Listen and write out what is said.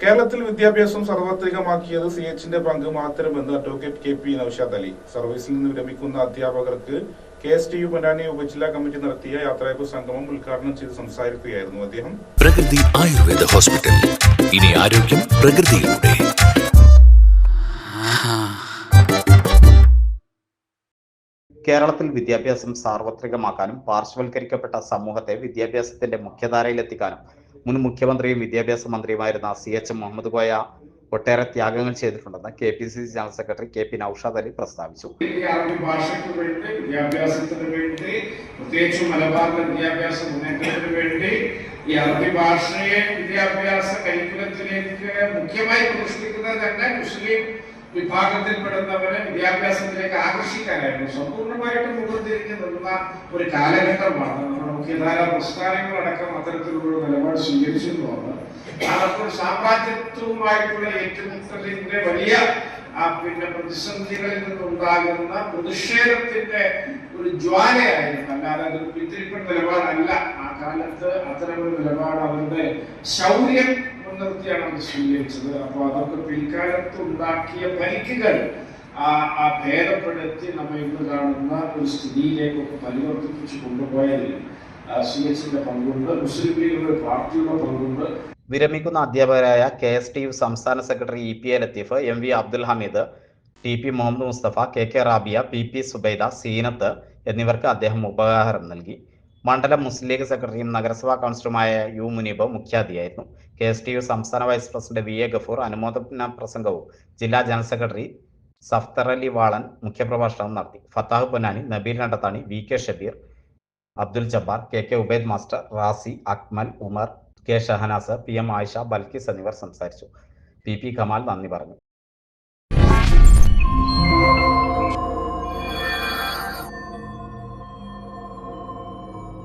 കേരളത്തിൽ വിദ്യാഭ്യാസം സർവത്രികമാക്കിയത് സി എച്ചിന്റെ പങ്ക് മാത്രമെന്ന് advocate K P Noushad Ali. സർവീസിൽ നിന്ന് വിരമിക്കുന്ന അധ്യാപകർക്ക് K S T U Ponnani ഉപജില്ലാ കമ്മിറ്റി നടത്തിയ യാത്രയപ്പ് സംഗമം ഉദ്ഘാടനം ചെയ്ത് സംസാരിക്കുകയായിരുന്നു അദ്ദേഹം. പ്രകൃതി ആയുർവേദ ഹോസ്പിറ്റൽ. ഇനി ആരോഗ്യം പ്രകൃതിയിലൂടെ. കേരളത്തിൽ വിദ്യാഭ്യാസം സാർവത്രികമാക്കാനും പാർശ്വവൽക്കരിക്കപ്പെട്ട സമൂഹത്തെ വിദ്യാഭ്യാസത്തിന്റെ മുഖ്യധാരയിലെത്തിക്കാനും മുൻ മുഖ്യമന്ത്രിയും വിദ്യാഭ്യാസ മന്ത്രിയുമായിരുന്ന സി എച്ച് മുഹമ്മദ് കോയ ഒട്ടേറെ ത്യാഗങ്ങൾ ചെയ്തിട്ടുണ്ടെന്ന് K P C C general secretary K P Noushad Ali പ്രസ്താവിച്ചു. ഭാഷയ്ക്ക് വേണ്ടി വിദ്യാഭ്യാസത്തിന് വേണ്ടി പ്രത്യേകിച്ച് മലബാറിലെ വിദ്യാഭ്യാസ മുന്നേറ്റത്തിന് വേണ്ടി ഈ അറബി ഭാഷയെ വിദ്യാഭ്യാസ കരിക്കുലത്തിലേക്ക് മുഖ്യമായി പ്രതിഷ്ഠിക്കുന്നത് തന്നെ മുസ്ലിം വിഭാഗത്തിൽപ്പെടുന്നവരെ വിദ്യാഭ്യാസത്തിലേക്ക് ആകർഷിക്കാനായിരുന്നു. സമ്പൂർണമായിട്ടും മുഖം തിരിഞ്ഞു നിന്ന ഒരു കാലഘട്ടമാണ് നമ്മുടെ മുഖ്യധാര പ്രസ്ഥാനങ്ങളടക്കം അത്തരത്തിലുള്ള നിലപാട് സ്വീകരിച്ചിരുന്നതാണ് അപ്പോൾ സാമ്രാജ്യത്വവുമായിട്ടുള്ള ഏറ്റുമുട്ടലിന്റെ വലിയ പിന്നെ പ്രതിസന്ധികളിൽ നിന്നുണ്ടാകുന്ന പ്രതിഷേധത്തിന്റെ ഒരു ജ്വാലയായിരുന്നു. അല്ലാതെ അതൊരു പിത്തിരിപ്പൻ നിലപാടല്ല. ആ കാലത്ത് അത്തരമൊരു നിലപാട് അവരുടെ ശൗര്യം മുൻനിർത്തിയാണ് അവർ സ്വീകരിച്ചത്. അപ്പോൾ അതൊക്കെ പിൽക്കാലത്ത് ഉണ്ടാക്കിയ പരിക്കുകൾ ആ ആ ഭേദപ്പെടുത്തി നമ്മൾ ഇന്ന് കാണുന്ന ഒരു സ്ഥിതിയിലേക്കൊക്കെ പരിവർത്തിപ്പിച്ച് കൊണ്ടുപോയതിൽ വിരമിക്കുന്ന അധ്യാപകരായ കെ എസ് ടി യു സംസ്ഥാന secretary E P A Latheef M V Abdul Hameed T P Muhammad Musthafa K K Rabiya P P Subaida Seenath എന്നിവർക്ക് അദ്ദേഹം ഉപഹാരം നൽകി. മണ്ഡലം മുസ്ലിം ലീഗ് സെക്രട്ടറിയും നഗരസഭാ കൗൺസിലറുമായ യു മുനീബ് മുഖ്യാതിഥിയായിരുന്നു. കെ എസ് ടി യു സംസ്ഥാന vice president V A Gafoor അനുമോദന പ്രസംഗവും ജില്ലാ ജനറൽ സെക്രട്ടറി സഫ്തർ അലി വാളൻ മുഖ്യപ്രഭാഷണവും നടത്തി. Fathah Ponnani Nabeel Kandathani V K Shabeer Abdul Jabbar K K Ubaid master Razi Akmal Umar K Shahanas P M Ayisha Balkis എന്നിവർ സംസാരിച്ചു P P Kamal നന്ദി പറഞ്ഞു